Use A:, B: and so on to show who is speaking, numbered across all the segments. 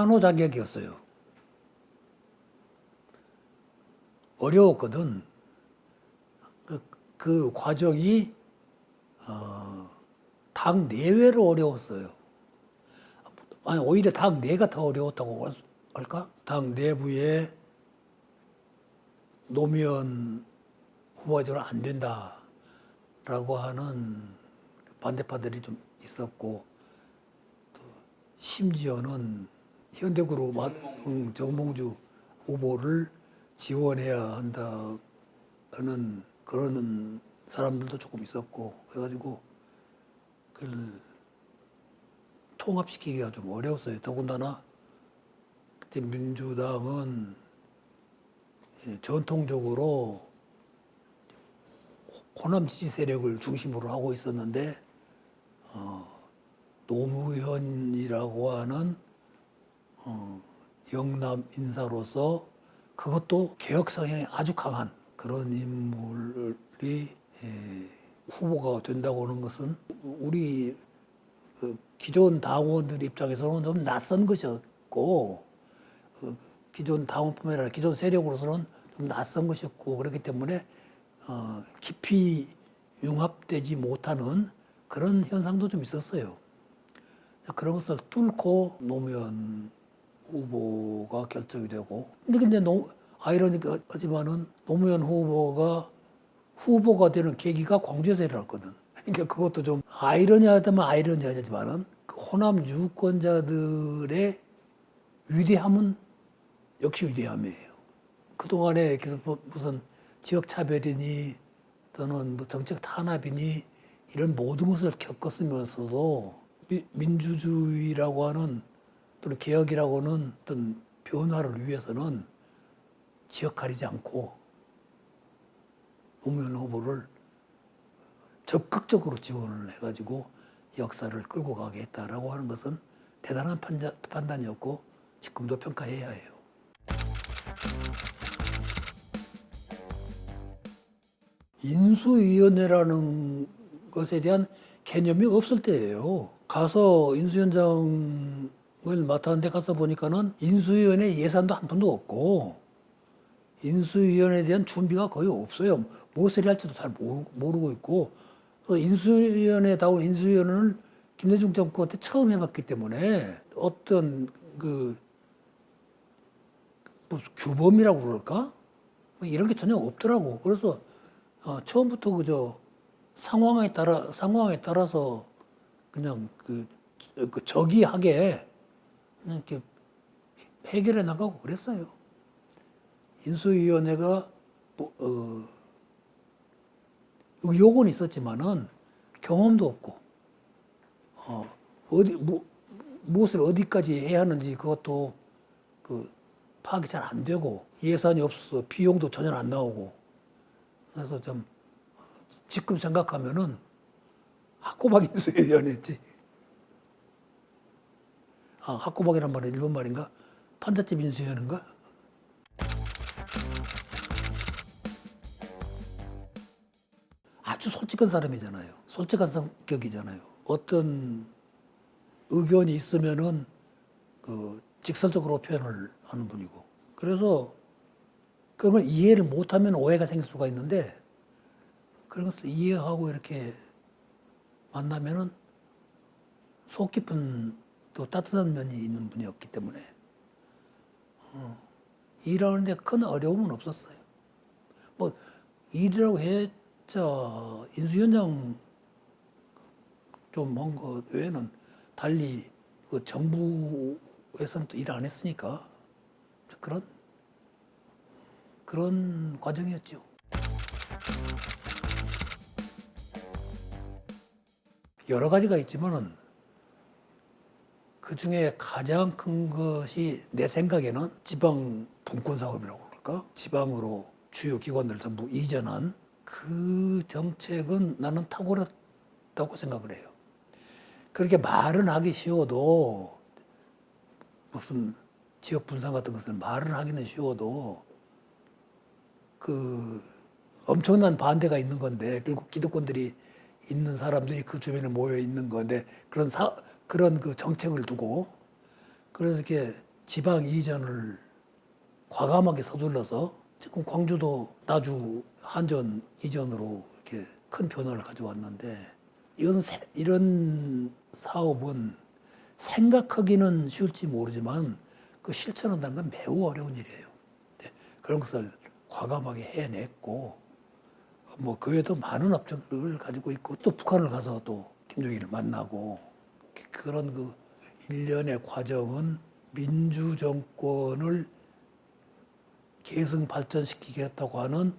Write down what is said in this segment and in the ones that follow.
A: 환호 자격이었어요. 어려웠거든. 그, 그 과정이 어, 당 내외로 어려웠어요. 아니 오히려 당 내가 더 어려웠다고 할- 할까? 당 내부에 노무현 저는 안 된다라고 하는 반대파들이 좀 있었고 또 심지어는 현대그룹 마- 음, 정봉주 후보를 지원해야 한다는 그런 사람들도 조금 있었고 그래가지고 그걸 통합시키기가 좀 어려웠어요. 더군다나 그때 민주당은 예, 전통적으로 호남 지지 세력을 중심으로 하고 있었는데 어, 노무현이라고 하는 어, 영남 인사로서 그것도 개혁 성향이 아주 강한 그런 인물이 예, 후보가 된다고 하는 것은 우리 그 기존 당원들 입장에서는 좀 낯선 것이었고 어, 기존 당원뿐만 아니라 기존 세력으로서는 좀 낯선 것이었고 그렇기 때문에 어, 깊이 융합되지 못하는 그런 현상도 좀 있었어요. 그런 것을 뚫고 노무현 후보가 결정이 되고 노, 아이러니하지만은 노무현 후보가 후보가 되는 계기가 광주에서 일어났거든. 그러니까 그것도 좀 아이러니하다면 아이러니하지만은 그 호남 유권자들의 위대함은 역시 위대함이에요. 그동안에 계속 뭐 무슨 지역 차별이니 또는 뭐 정책 탄압이니 이런 모든 것을 겪었으면서도 미- 민주주의라고 하는 또는 개혁이라고 하는 어떤 변화를 위해서는 지역 가리지 않고 노무현 후보를 적극적으로 지원을 해가지고 역사를 끌고 가게 했다라고 하는 것은 대단한 판단이었고 지금도 평가해야 해요. 인수위원회라는 것에 대한 개념이 없을 때예요. 가서 인수위원장 을 맡았는데 가서 보니까는 인수위원회 예산도 한 푼도 없고 인수위원회에 대한 준비가 거의 없어요. 무엇을 할지도 잘 모르- 모르고 있고 또 인수위원회다운 인수위원회를 김대중 정권 때 처음 해봤기 때문에 어떤 그 규범이라고 그럴까? 뭐 이런 게 전혀 없더라고. 그래서 어, 처음부터 그저 상황에 따라 상황에 따라서 그냥 그, 그 저기하게 이렇게 해결해 나가고 그랬어요. 인수위원회가 뭐, 어, 의혹은 있었지만은 경험도 없고 어, 어디 뭐, 무엇을 어디까지 해야 하는지 그것도 그 파악이 잘 안 되고 예산이 없어 비용도 전혀 안 나오고 그래서 좀 어, 지금 생각하면은 학고박 인수위원회였지. 아, 학고박이란 말은 일본 말인가? 판잣집 인수위원회인가? 아주 솔직한 사람이잖아요. 솔직한 성격이잖아요. 어떤 의견이 있으면은 그 직설적으로 표현을 하는 분이고. 그래서 그걸 이해를 못하면 오해가 생길 수가 있는데 그런 것을 이해하고 이렇게 만나면은 속 깊은 또 따뜻한 면이 있는 분이었기 때문에 어, 일하는데 큰 어려움은 없었어요. 뭐 일이라고 했자 인수위원장 좀한것 외에는 달리 그 정부에서는 또 일 안 했으니까 그런 그런 과정이었죠. 여러 가지가 있지만은 그 중에 가장 큰 것이 내 생각에는 지방 분권 사업이라고 그럴까? 지방으로 주요 기관들 전부 이전한 그 정책은 나는 탁월했다고 생각을 해요. 그렇게 말은 하기 쉬워도 무슨 지역 분산 같은 것을 말은 하기는 쉬워도 그 엄청난 반대가 있는 건데 결국 기득권들이 있는 사람들이 그 주변에 모여 있는 건데 그런 사 그런 그 정책을 두고 그래서 이렇게 지방 이전을 과감하게 서둘러서 지금 광주도 나주 한전 이전으로 이렇게 큰 변화를 가져왔는데 이런 세- 이런 사업은 생각하기는 쉬울지 모르지만 그 실천한다는 건 매우 어려운 일이에요. 네, 그런 것을 과감하게 해냈고 뭐 그 외에도 많은 업적을 가지고 있고 또 북한을 가서 또 김정일을 만나고 그런 그 일련의 과정은 민주 정권을 계승 발전시키겠다고 하는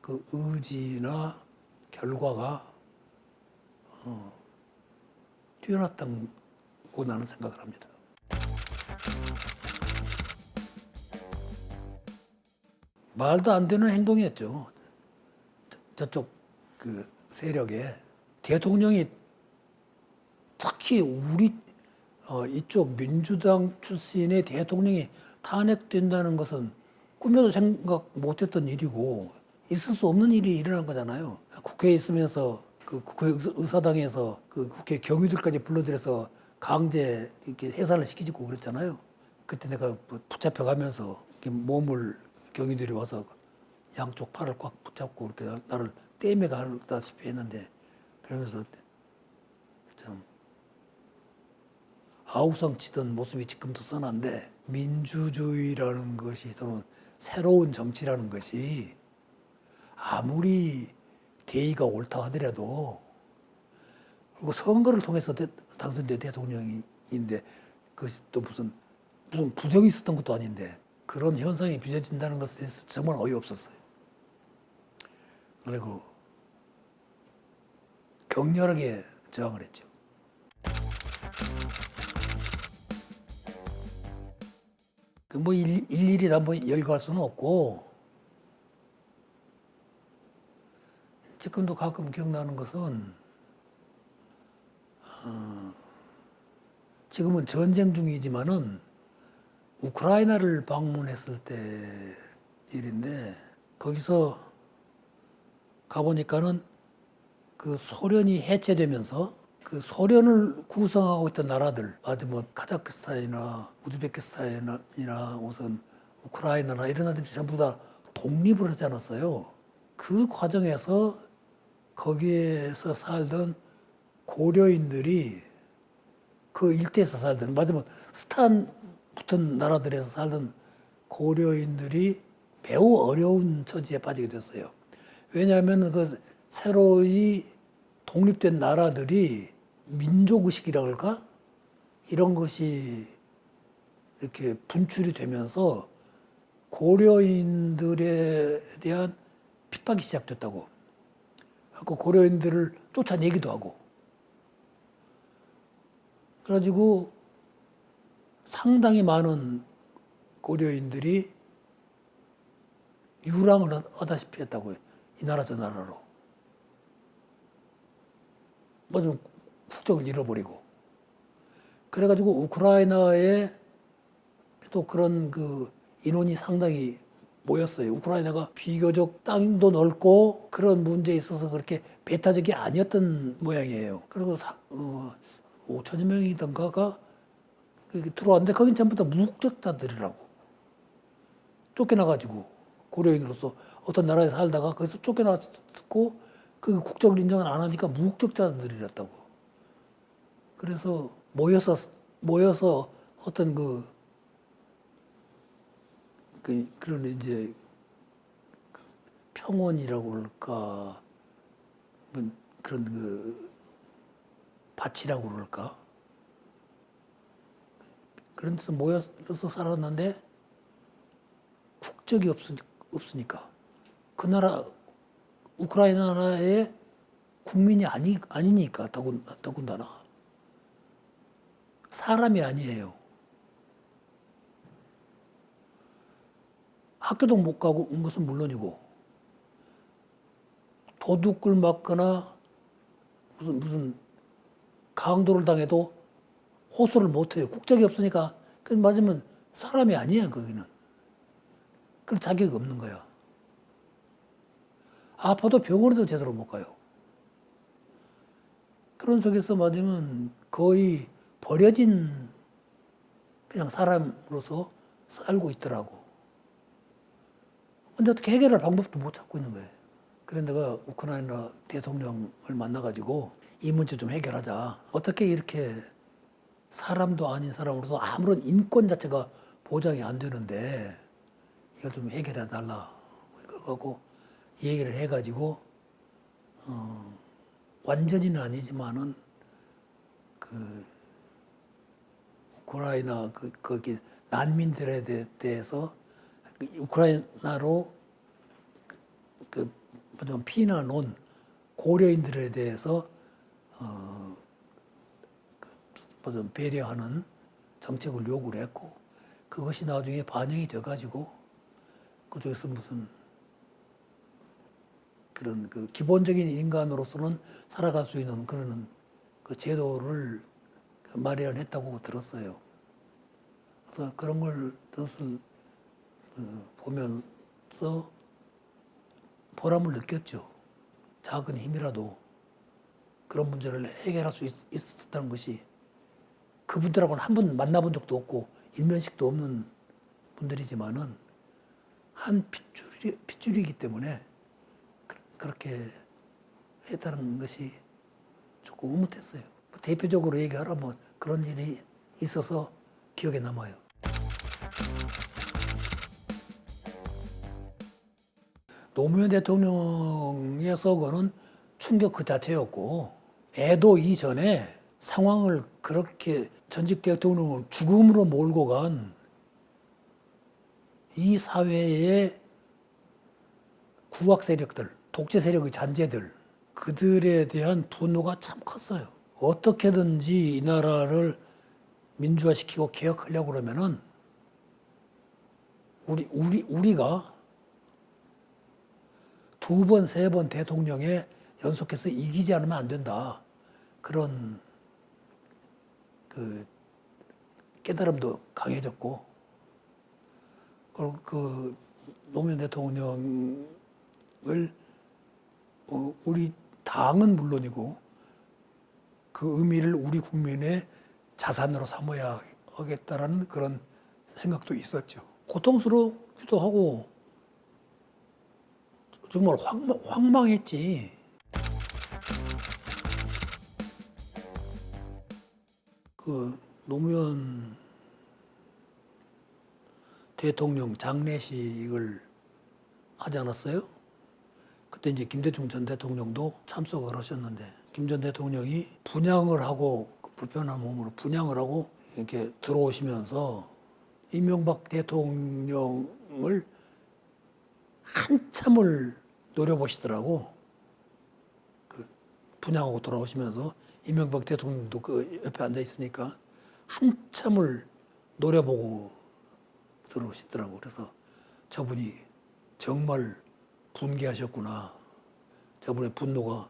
A: 그 의지나 결과가 어, 뛰어났다고 나는 생각을 합니다. 말도 안 되는 행동이었죠. 저- 저쪽 그 세력에 대통령이 특히 우리 어, 이쪽 민주당 출신의 대통령이 탄핵된다는 것은 꿈에도 생각 못했던 일이고 있을 수 없는 일이 일어난 거잖아요. 국회에 있으면서 그 국회 의사- 의사당에서 그 국회 경위들까지 불러들여서 강제 이렇게 해산을 시키고 그랬잖아요. 그때 내가 뭐 붙잡혀 가면서 이렇게 몸을 경위들이 와서 양쪽 팔을 꽉 붙잡고 이렇게 나- 나를 떼매 가다시피 했는데 그러면서 참 아우성 치던 모습이 지금도 선한데 민주주의라는 것이 또는 새로운 정치라는 것이 아무리 대의가 옳다 하더라도 그리고 선거를 통해서 대- 당선된 대통령인데 그것이 또 무슨 무슨 부정이 있었던 것도 아닌데 그런 현상이 빚어진다는 것에 대해서 정말 어이없었어요. 그리고 격렬하게 저항을 했죠. 뭐 일일이 다 뭐 열거할 수는 없고. 지금도 가끔 기억나는 것은 어, 지금은 전쟁 중이지만은 우크라이나를 방문했을 때 일인데 거기서 가보니까는 그 소련이 해체되면서 그 소련을 구성하고 있던 나라들 아주 뭐 카자흐스탄이나 우즈베키스탄이나 우선 우크라이나나 이런 나라들이 전부 다 독립을 하지 않았어요. 그 과정에서 거기에서 살던 고려인들이 그 일대에서 살던 맞으면 스탄 붙은 나라들에서 살던 고려인들이 매우 어려운 처지에 빠지게 됐어요. 왜냐하면 그 새로이 독립된 나라들이 민족의식이라 할까? 이런 것이 이렇게 분출이 되면서 고려인들에 대한 핍박이 시작됐다고. 그 고려인들을 쫓아내기도 하고. 그래가지고 상당히 많은 고려인들이 유랑을 하다시피 했다고요. 이 나라 저 나라로. 뭐좀 국적을 잃어버리고. 그래가지고 우크라이나에 또 그런 그 인원이 상당히 모였어요. 우크라이나가 비교적 땅도 넓고 그런 문제에 있어서 그렇게 배타적이 아니었던 모양이에요. 그리고 사, 어, 5천여 명이던가가 그 들어왔는데 거긴 전부 다 무국적자들이라고. 쫓겨나가지고 고려인으로서 어떤 나라에 살다가 거기서 쫓겨났고 그 국적을 인정을 안 하니까 무국적자들이랬다고. 그래서 모여서 모여서 어떤 그, 그 그런 이제 그 평원이라고 그럴까? 뭐 그런 그 밭이라고 그럴까? 그런 데서 모여서 살았는데 국적이 없, 없으니까. 그 나라 우크라이나 나라의 국민이 아니 아니니까 더군 더군다나 사람이 아니에요. 학교도 못 가고 온 것은 물론이고 도둑을 맞거나 무슨 무슨 강도를 당해도 호소를 못 해요. 국적이 없으니까 그 맞으면 사람이 아니에요. 거기는. 그럴 자격이 없는 거야. 아파도 병원에도 제대로 못 가요. 그런 속에서 맞으면 거의 버려진 그냥 사람으로서 살고 있더라고. 근데 어떻게 해결할 방법도 못 찾고 있는 거예요. 그래 내가 우크라이나 대통령을 만나가지고 이 문제 좀 해결하자. 어떻게 이렇게 사람도 아닌 사람으로서 아무런 인권 자체가 보장이 안 되는데 이걸 좀 해결해 달라. 그거고 얘기를 해가지고 어, 완전히는 아니지만은 그 우크라이나 그 거기 난민들에 대- 대해서 그 우크라이나로 그, 좀 피난 온 고려인들에 대해서 어, 그, 좀 배려하는 정책을 요구를 했고 그것이 나중에 반영이 돼가지고 그쪽에서 무슨 그런 그 기본적인 인간으로서는 살아갈 수 있는 그런 그 제도를 그 마련했다고 들었어요. 그래서 그런 걸 뜻을 어, 보면서 보람을 느꼈죠. 작은 힘이라도 그런 문제를 해결할 수 있, 있었다는 것이 그분들하고는 한 번 만나본 적도 없고 일면식도 없는 분들이지만은 한 핏줄이, 핏줄이기 때문에 그- 그렇게 했다는 것이 조금 의뭇했어요. 뭐 대표적으로 얘기하라면 그런 일이 있어서 기억에 남아요. 노무현 대통령의 서거는 충격 그 자체였고 애도 이전에 상황을 그렇게 전직 대통령을 죽음으로 몰고 간 이 사회의 구악 세력들, 독재 세력의 잔재들, 그들에 대한 분노가 참 컸어요. 어떻게든지 이 나라를 민주화시키고 개혁하려고 그러면은 우리 우리 우리가 두 번, 세 번 대통령에 연속해서 이기지 않으면 안 된다. 그런 그 깨달음도 강해졌고, 그리고 그 노무현 대통령을 어, 우리 당은 물론이고 그 의미를 우리 국민의 자산으로 삼아야 하겠다라는 그런 생각도 있었죠. 고통스럽기도 하고 정말 황망, 황망했지. 그 노무현 대통령 장례식을 하지 않았어요? 그때 이제 김대중 전 대통령도 참석을 하셨는데 김 전 대통령이 분양을 하고 그 불편한 몸으로 분양을 하고 이렇게 들어오시면서 이명박 대통령을 한참을 노려보시더라고. 그 분양하고 돌아오시면서 이명박 대통령도 그 옆에 앉아 있으니까 한참을 노려보고 들어오시더라고. 그래서 저분이 정말 분개하셨구나. 저분의 분노가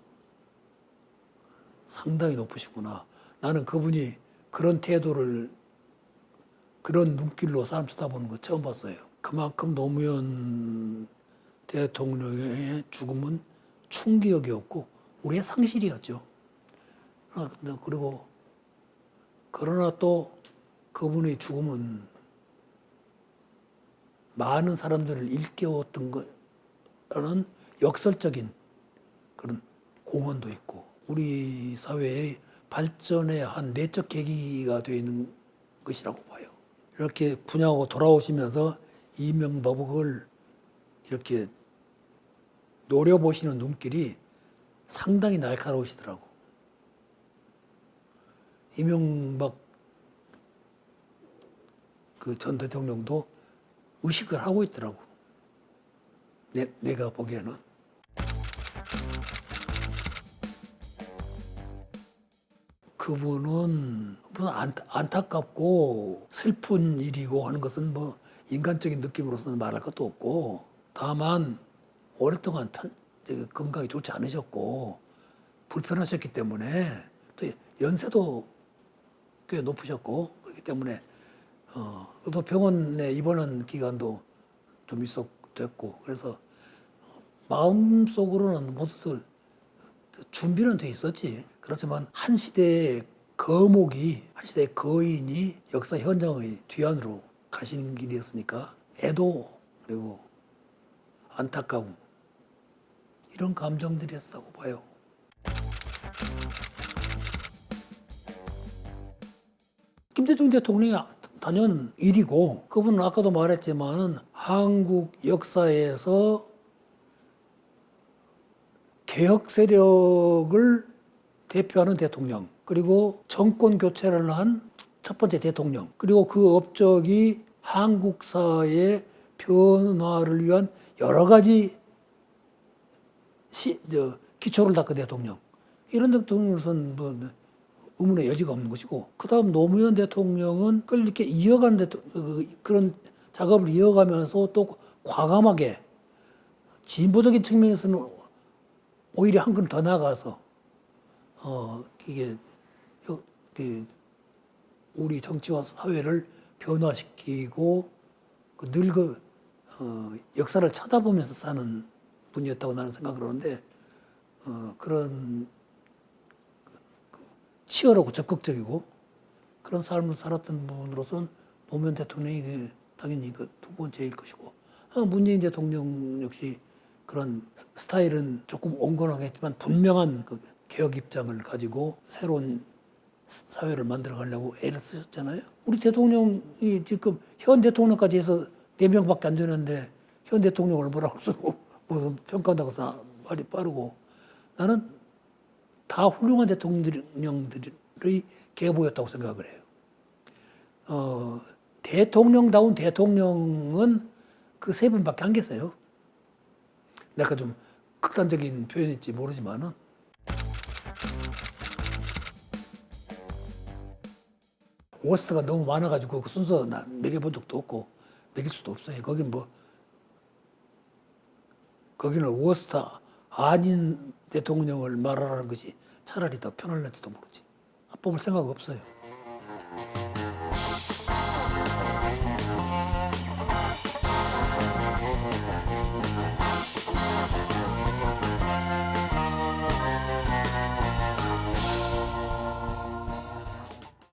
A: 상당히 높으시구나. 나는 그분이 그런 태도를 그런 눈길로 사람 쳐다보는 거 처음 봤어요. 그만큼 노무현 대통령의 죽음은 충격이었고 우리의 상실이었죠. 그리고 그러나 또 그분의 죽음은 많은 사람들을 일깨웠던 거는 역설적인 그런 공헌도 있고 우리 사회의 발전의 한 내적 계기가 되어 있는 것이라고 봐요. 이렇게 분양하고 돌아오시면서 이명박을 이렇게 노려보시는 눈길이 상당히 날카로우시더라고. 이명박 그 전 대통령도 의식을 하고 있더라고. 내, 내가 보기에는. 그분은 무슨 안, 안타깝고 슬픈 일이고 하는 것은 뭐 인간적인 느낌으로서는 말할 것도 없고 다만 오랫동안 편, 저기 건강이 좋지 않으셨고 불편하셨기 때문에 또 연세도 꽤 높으셨고 그렇기 때문에 어, 또 병원에 입원한 기간도 좀 있었 됐고 그래서 어, 마음속으로는 모두들 준비는 돼 있었지. 그렇지만 한 시대의 거목이 한 시대의 거인이 역사 현장의 뒤안으로 가시는 길이었으니까 애도 그리고 안타까움 이런 감정들이었다고 봐요. 김대중 대통령이 단연 일이고 그분은 아까도 말했지만은 한국 역사에서 개혁 세력을 대표하는 대통령 그리고 정권 교체를 한 첫 번째 대통령 그리고 그 업적이 한국사의 변화를 위한 여러 가지 시, 저, 기초를 닦은 대통령. 이런 대통령으로서는 뭐 의문의 여지가 없는 것이고 그 다음 노무현 대통령은 그걸 이렇게 이어가는 대통, 그, 그런 작업을 이어가면서 또 과감하게 진보적인 측면에서는 오히려 한 걸음 더 나아가서 어 이게 여- 그 우리 정치와 사회를 변화시키고 그 늙어 어, 역사를 쳐다보면서 사는 분이었다고 나는 생각을 하는데 어, 그런 그 치열하고 적극적이고 그런 삶을 살았던 분으로서는 노무현 대통령이 그 당연히 그 두 번째일 것이고 아, 문재인 대통령 역시 그런 스타일은 조금 온건하겠지만 분명한 그 개혁 입장을 가지고 새로운 사회를 만들어 가려고 애를 쓰셨잖아요. 우리 대통령이 지금 현 대통령까지 해서 네 명밖에 안 되는데 현 대통령을 뭐라고 쓰고 무슨 평가한다고 해서 말이 빠르고 나는 다 훌륭한 대통령들의 계보였다고 생각을 해요. 어, 대통령다운 대통령은 그 세 분밖에 안 계세요. 내가 좀 극단적인 표현일지 모르지만은 워스트가 너무 많아가지고 그 순서 나 매겨본 적도 없고 매길 수도 없어요. 거긴 뭐 거기는 워스트 아닌 대통령을 말하라는 것이 차라리 더 편할는지도 모르지. 뽑을 생각 없어요.